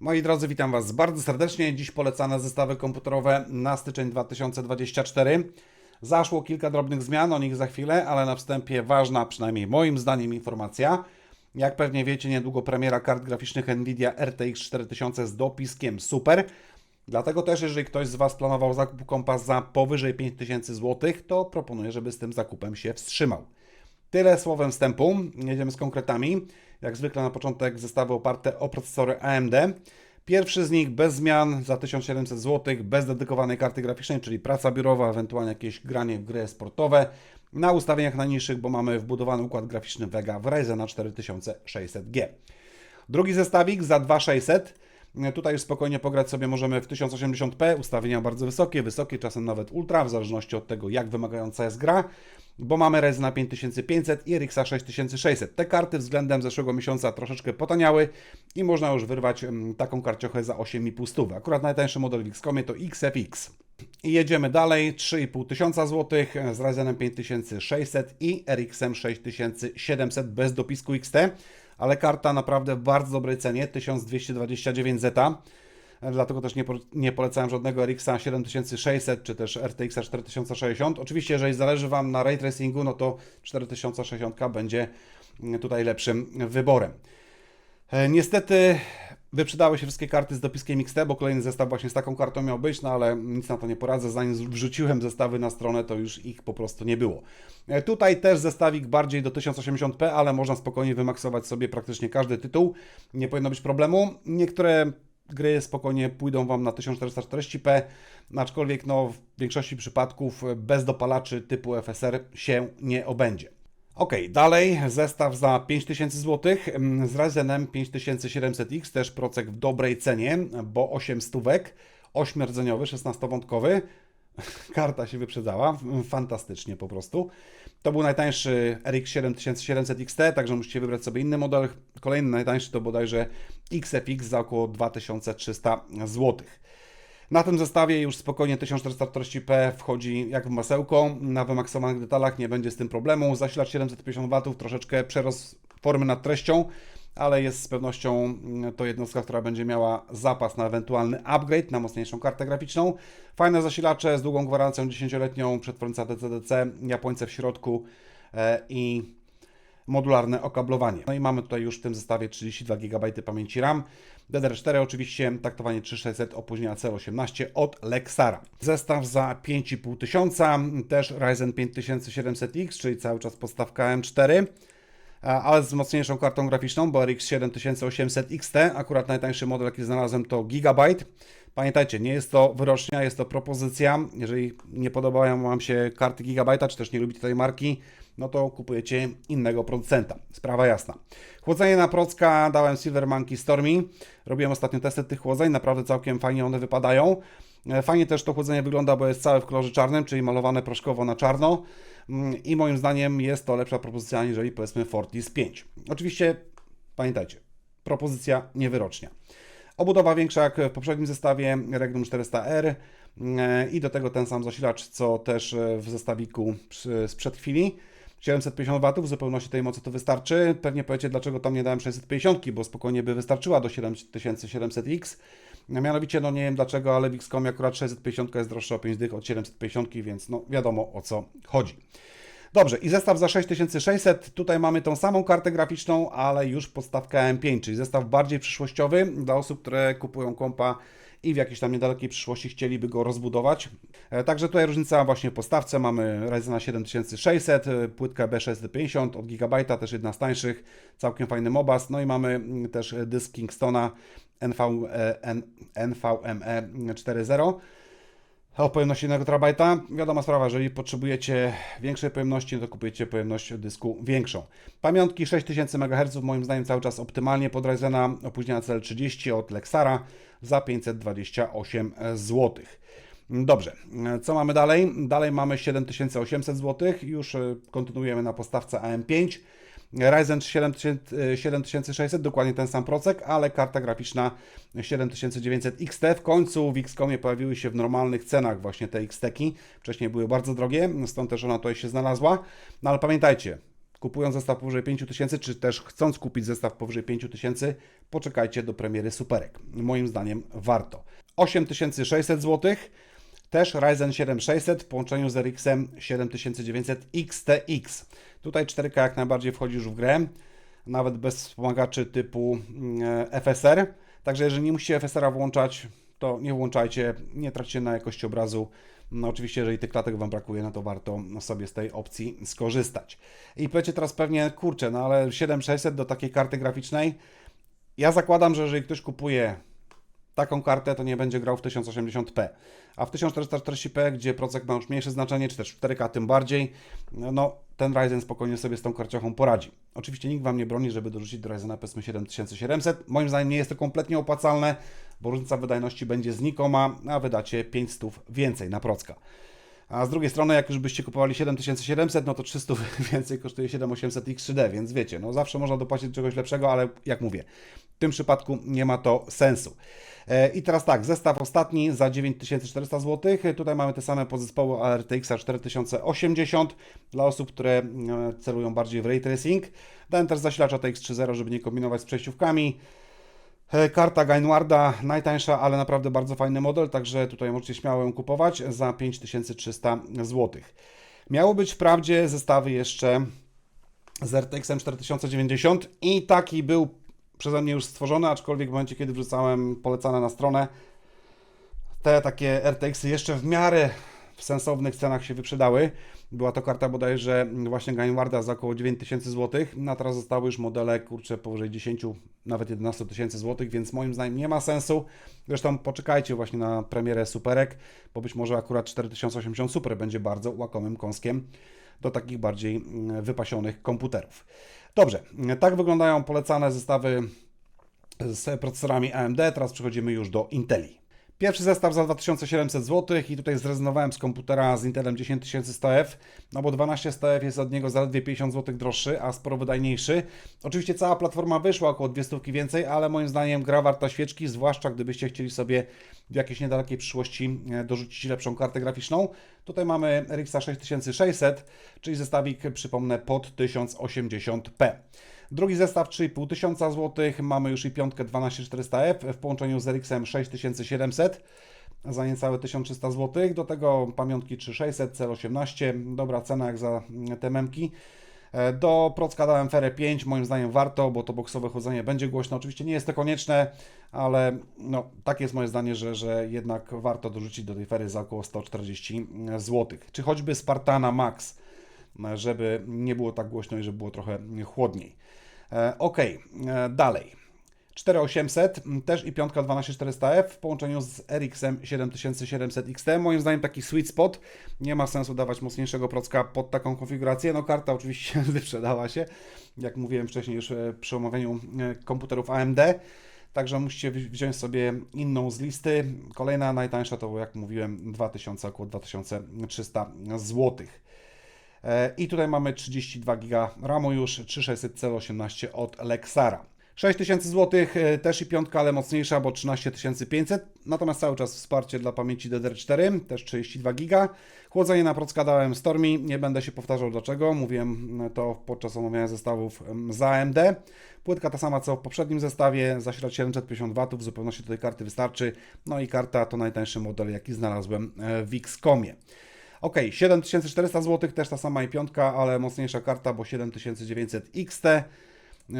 Moi drodzy, witam Was bardzo serdecznie. Dziś polecane zestawy komputerowe na styczeń 2024. Zaszło kilka drobnych zmian, o nich za chwilę, ale na wstępie ważna, przynajmniej moim zdaniem, informacja. Jak pewnie wiecie, niedługo premiera kart graficznych Nvidia RTX 4000 z dopiskiem Super. Dlatego też, jeżeli ktoś z Was planował zakup kompa za powyżej 5000 zł, to proponuję, żeby z tym zakupem się wstrzymał. Tyle słowem wstępu. Jedziemy z konkretami. Jak zwykle na początek zestawy oparte o procesory AMD. Pierwszy z nich bez zmian za 1700 zł, bez dedykowanej karty graficznej, czyli praca biurowa, ewentualnie jakieś granie w gry sportowe. Na ustawieniach najniższych, bo mamy wbudowany układ graficzny Vega w Ryzena 4600G. Drugi zestawik za 2600. Tutaj już spokojnie pograć sobie możemy w 1080p, ustawienia bardzo wysokie, wysokie, czasem nawet ultra, w zależności od tego, jak wymagająca jest gra, bo mamy Ryzena 5500 i RX 6600. Te karty względem zeszłego miesiąca troszeczkę potaniały i można już wyrwać mm, taką karciochę za 8,5 stówy. Akurat najtańszy model w XCOMie to XFX. I jedziemy dalej, 3500 zł z Ryzenem 5600 i RX 6700 bez dopisku XT ale karta naprawdę w bardzo dobrej cenie, 1229 zeta. Dlatego też nie, po, nie polecałem żadnego RX 7600 czy też RTX 4060. Oczywiście, jeżeli zależy Wam na ray tracingu, no to 4060 będzie tutaj lepszym wyborem. E, Niestety wyprzedały się wszystkie karty z dopiskiem XT, bo kolejny zestaw właśnie z taką kartą miał być, no ale nic na to nie poradzę. Zanim wrzuciłem zestawy na stronę, to już ich po prostu nie było. E, Tutaj też zestawik bardziej do 1080p, ale można spokojnie wymaksować sobie praktycznie każdy tytuł. Nie powinno być problemu. Niektóre gry spokojnie pójdą Wam na 1440p, aczkolwiek no, w większości przypadków bez dopalaczy typu FSR się nie obędzie. Ok, dalej zestaw za 5000 zł z Ryzenem 5700X, też procek w dobrej cenie, bo 8 stówek, 8-rdzeniowy, 16-wątkowy. Karta się wyprzedzała, fantastycznie po prostu. To był najtańszy RX 7700 XT, także musicie wybrać sobie inny model. Kolejny najtańszy to bodajże XFX za około 2300 zł. Na tym zestawie już spokojnie 1440p wchodzi jak w masełko. Na wymaksowanych detalach nie będzie z tym problemu. Zasilacz 750 W troszeczkę przerost formy nad treścią, ale jest z pewnością to jednostka, która będzie miała zapas na ewentualny upgrade, na mocniejszą kartę graficzną. Fajne zasilacze z długą gwarancją 10-letnią, przetwórca DCDC, Japońce w środku e, i modularne okablowanie. No i mamy tutaj już w tym zestawie 32 GB pamięci RAM. DDR4 oczywiście, taktowanie 3600, opóźnienia C18 od Lexara. Zestaw za 5500, też Ryzen 5700X, czyli cały czas podstawka M4 ale z mocniejszą kartą graficzną, bo RX 7800 XT, akurat najtańszy model jaki znalazłem to Gigabyte. Pamiętajcie, nie jest to wyrocznia, jest to propozycja. Jeżeli nie podobają Wam się karty Gigabyte'a, czy też nie lubicie tej marki, no to kupujecie innego producenta. Sprawa jasna. Chłodzenie na procka dałem Silver Monkey Stormy. Robiłem ostatnio testy tych chłodzeń, naprawdę całkiem fajnie one wypadają. Fajnie też to chłodzenie wygląda, bo jest całe w kolorze czarnym, czyli malowane proszkowo na czarno i moim zdaniem jest to lepsza propozycja aniżeli powiedzmy Fortis 5. Oczywiście pamiętajcie, propozycja niewyrocznia. Obudowa większa jak w poprzednim zestawie Regnum 400R i do tego ten sam zasilacz, co też w zestawiku sprzed chwili. 750 W, w zupełności tej mocy to wystarczy. Pewnie powiecie, dlaczego tam nie dałem 650, bo spokojnie by wystarczyła do 7700X. Mianowicie, no nie wiem dlaczego, ale w XCOM akurat 650 jest droższa o 5 dych od 750, więc no wiadomo o co chodzi. Dobrze, i zestaw za 6600. Tutaj mamy tą samą kartę graficzną, ale już podstawka M5, czyli zestaw bardziej przyszłościowy dla osób, które kupują kompa i w jakiejś tam niedalekiej przyszłości chcieliby go rozbudować. E, także tutaj różnica właśnie w postawce. Mamy Ryzena 7600, e, płytkę B650 od Gigabyte'a, też jedna z tańszych, całkiem fajny mobas. No i mamy mm, też dysk Kingstona NV, N, NVMe 4.0 o pojemności 1 terabajta. Wiadoma sprawa, jeżeli potrzebujecie większej pojemności, to kupujecie pojemność dysku większą. Pamiątki 6000 MHz moim zdaniem cały czas optymalnie pod Ryzena, opóźnienia CL30 od Lexara za 528 zł. Dobrze, co mamy dalej? Dalej mamy 7800 zł, już kontynuujemy na postawce AM5. Ryzen 7600, dokładnie ten sam procek, ale karta graficzna 7900 XT. W końcu w XCOMie pojawiły się w normalnych cenach właśnie te XT-ki. Wcześniej były bardzo drogie, stąd też ona tutaj się znalazła. No ale pamiętajcie, kupując zestaw powyżej 5000, czy też chcąc kupić zestaw powyżej 5000, poczekajcie do premiery superek. Moim zdaniem warto. 8600 zł, też Ryzen 7600 w połączeniu z RX-em 7900 XTX. Tutaj 4K jak najbardziej wchodzi już w grę, nawet bez wspomagaczy typu mm, FSR. Także jeżeli nie musicie FSR-a włączać, to nie włączajcie, nie traćcie na jakości obrazu. No oczywiście, jeżeli tych klatek Wam brakuje, no to warto sobie z tej opcji skorzystać. I powiecie teraz pewnie, kurczę, no ale 7600 do takiej karty graficznej, ja zakładam, że jeżeli ktoś kupuje taką kartę, to nie będzie grał w 1080p. A w 1440p, gdzie procek ma już mniejsze znaczenie, czy też w 4K tym bardziej, no ten Ryzen spokojnie sobie z tą karciochą poradzi. Oczywiście nikt Wam nie broni, żeby dorzucić do Ryzena powiedzmy 7700. Moim zdaniem nie jest to kompletnie opłacalne, bo różnica wydajności będzie znikoma, a wydacie 500 więcej na procka. A z drugiej strony, jak już byście kupowali 7700, no to 300 więcej kosztuje 7800 X3D, więc wiecie, no zawsze można dopłacić czegoś lepszego, ale jak mówię, w tym przypadku nie ma to sensu. E, I teraz tak, zestaw ostatni za 9400 zł. Tutaj mamy te same podzespoły RTX 4080 dla osób, które e, celują bardziej w ray tracing. Dałem też zasilacza TX3.0, żeby nie kombinować z przejściówkami. E, karta Gainwarda, najtańsza, ale naprawdę bardzo fajny model, także tutaj możecie śmiało ją kupować za 5300 zł. Miało być wprawdzie zestawy jeszcze z RTX 4090 i taki był przeze mnie już stworzone, aczkolwiek w momencie, kiedy wrzucałem polecane na stronę, te takie RTX-y jeszcze w miarę w sensownych cenach się wyprzedały. Była to karta bodajże właśnie Gainwarda za około 9000 zł, no a teraz zostały już modele, kurczę, powyżej 10, nawet 11 tysięcy złotych, więc moim zdaniem nie ma sensu. Zresztą poczekajcie właśnie na premierę Superek, bo być może akurat 4080 Super będzie bardzo łakomym kąskiem do takich bardziej mm, wypasionych komputerów. Dobrze, tak wyglądają polecane zestawy z procesorami AMD. Teraz przechodzimy już do Inteli. Pierwszy zestaw za 2700 zł i tutaj zrezygnowałem z komputera z Intelem 10100F, no bo 12100F jest od niego zaledwie 50 zł droższy, a sporo wydajniejszy. Oczywiście cała platforma wyszła około 200 więcej, ale moim zdaniem gra warta świeczki, zwłaszcza gdybyście chcieli sobie w jakiejś niedalekiej przyszłości e, dorzucić lepszą kartę graficzną. Tutaj mamy RX 6600, czyli zestawik, przypomnę, pod 1080p. Drugi zestaw 3500 zł, mamy już i piątkę 12400F w połączeniu z RX 6700 za niecałe 1300 zł. Do tego pamiątki 3600, C18, dobra cena jak za te memki. E, do Procka dałem Ferę 5, moim zdaniem warto, bo to boksowe chodzenie będzie głośno. Oczywiście nie jest to konieczne, ale no, takie jest moje zdanie, że, że jednak warto dorzucić do tej Fery za około 140 zł. Czy choćby Spartana Max, żeby nie było tak głośno i żeby było trochę chłodniej. E, ok, e, dalej. 4800, też i piątka 12400F w połączeniu z RX-em 7700 XT. Moim zdaniem taki sweet spot. Nie ma sensu dawać mocniejszego procka pod taką konfigurację. No karta oczywiście wyprzedała się, jak mówiłem wcześniej już e, przy omawianiu komputerów AMD. Także musicie wziąć sobie inną z listy. Kolejna najtańsza to, jak mówiłem, 2000, około 2300 złotych. E, I tutaj mamy 32 GB RAMu już, 3600 C18 od Lexara. 6000 zł, e, też i piątka, ale mocniejsza, bo 13500. Natomiast cały czas wsparcie dla pamięci DDR4, też 32 GB. Chłodzenie na procka dałem Stormi, nie będę się powtarzał dlaczego, mówiłem to podczas omawiania zestawów z AMD. Płytka ta sama co w poprzednim zestawie, zasilacz 750 W, w zupełności do tej karty wystarczy. No i karta to najtańszy model, jaki znalazłem e, w Xcomie. Ok, 7400 zł, też ta sama i piątka, ale mocniejsza karta, bo 7900 XT.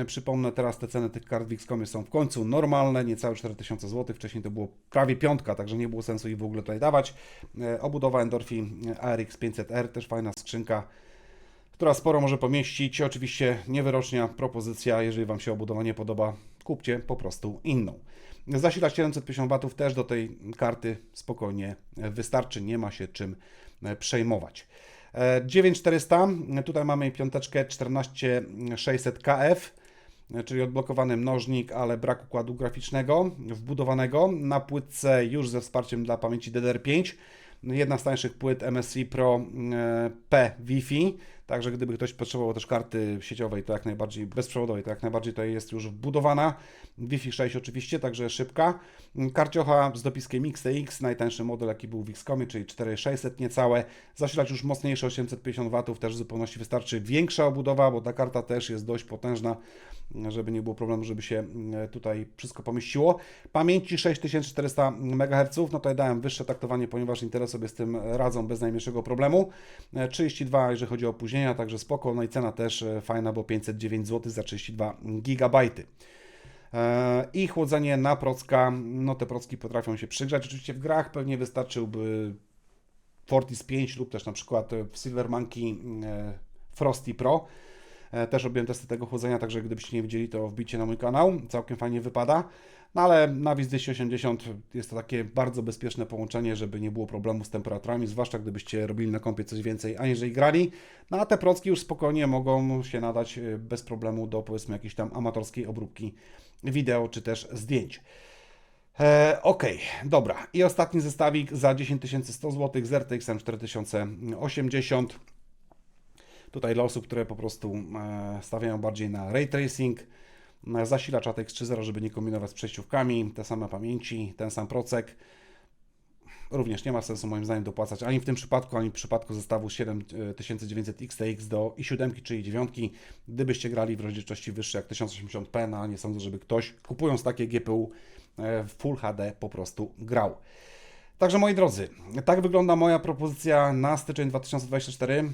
Przypomnę, teraz te ceny tych kart w Xcomie są w końcu normalne, niecałe 4000 zł. Wcześniej to było prawie piątka, także nie było sensu ich w ogóle tutaj dawać. Obudowa Endorphi ARX 500R, też fajna skrzynka, która sporo może pomieścić. Oczywiście niewyrocznia propozycja, jeżeli Wam się obudowa nie podoba, kupcie po prostu inną. Zasilacz 750 W też do tej karty spokojnie wystarczy, nie ma się czym przejmować. 9400, e, tutaj mamy piąteczkę 14600 KF, e, czyli odblokowany mnożnik, ale brak układu graficznego wbudowanego. Na płytce już ze wsparciem dla pamięci DDR5. Jedna z tańszych płyt MSI Pro P Wi-Fi, Także gdyby ktoś potrzebował też karty sieciowej, to jak najbardziej bezprzewodowej, to jak najbardziej to jest już wbudowana. Wi-Fi 6 oczywiście, także szybka. Karciocha z dopiskiem XTX, najtańszy model jaki był w Xcomie, czyli 4600 niecałe. Zasilacz już mocniejszy 850 W, też w zupełności wystarczy większa obudowa, bo ta karta też jest dość potężna, żeby nie było problemu, żeby się e, tutaj wszystko pomieściło. Pamięci 6400 MHz, no tutaj dałem wyższe taktowanie, ponieważ Intel sobie z tym radzą bez najmniejszego problemu. E, 32 jeżeli chodzi o także spoko, no i cena też e, fajna, bo 509 zł za 32 GB. E, I chłodzenie na procka, no te procki potrafią się przygrzać. Oczywiście w grach pewnie wystarczyłby Fortis 5 lub też na przykład w Silver Monkey e, Frosty Pro. E, Też robiłem testy tego chłodzenia, także gdybyście nie widzieli, to wbicie na mój kanał. Całkiem fajnie wypada. No ale na WIZ 280 jest to takie bardzo bezpieczne połączenie, żeby nie było problemu z temperaturami, zwłaszcza gdybyście robili na kąpie coś więcej, aniżeli grali. No a te procki już spokojnie mogą się nadać e, bez problemu do powiedzmy jakiejś tam amatorskiej obróbki wideo czy też zdjęć. E, ok, dobra. I ostatni zestawik za 10 100 zł z RTX 4080. Tutaj dla osób, które po prostu e, stawiają bardziej na ray tracing, zasilacz ATX 3.0, żeby nie kombinować z przejściówkami, te same pamięci, ten sam procek. Również nie ma sensu moim zdaniem dopłacać ani w tym przypadku, ani w przypadku zestawu 7900 XTX do i7, czyli 9, gdybyście grali w rozdzielczości wyższej jak 1080p, no nie sądzę, żeby ktoś kupując takie GPU e, w Full HD po prostu grał. Także moi drodzy, tak wygląda moja propozycja na styczeń 2024.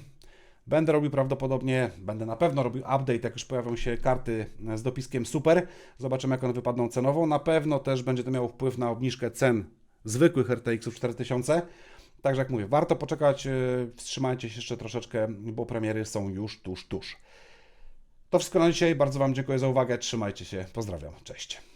Będę robił prawdopodobnie, będę na pewno robił update, jak już pojawią się karty z dopiskiem super. Zobaczymy, jak one wypadną cenowo. Na pewno też będzie to miało wpływ na obniżkę cen zwykłych RTX-ów 4000. Także jak mówię, warto poczekać, yy, wstrzymajcie się jeszcze troszeczkę, bo premiery są już tuż, tuż. To wszystko na dzisiaj. Bardzo Wam dziękuję za uwagę. Trzymajcie się. Pozdrawiam. Cześć.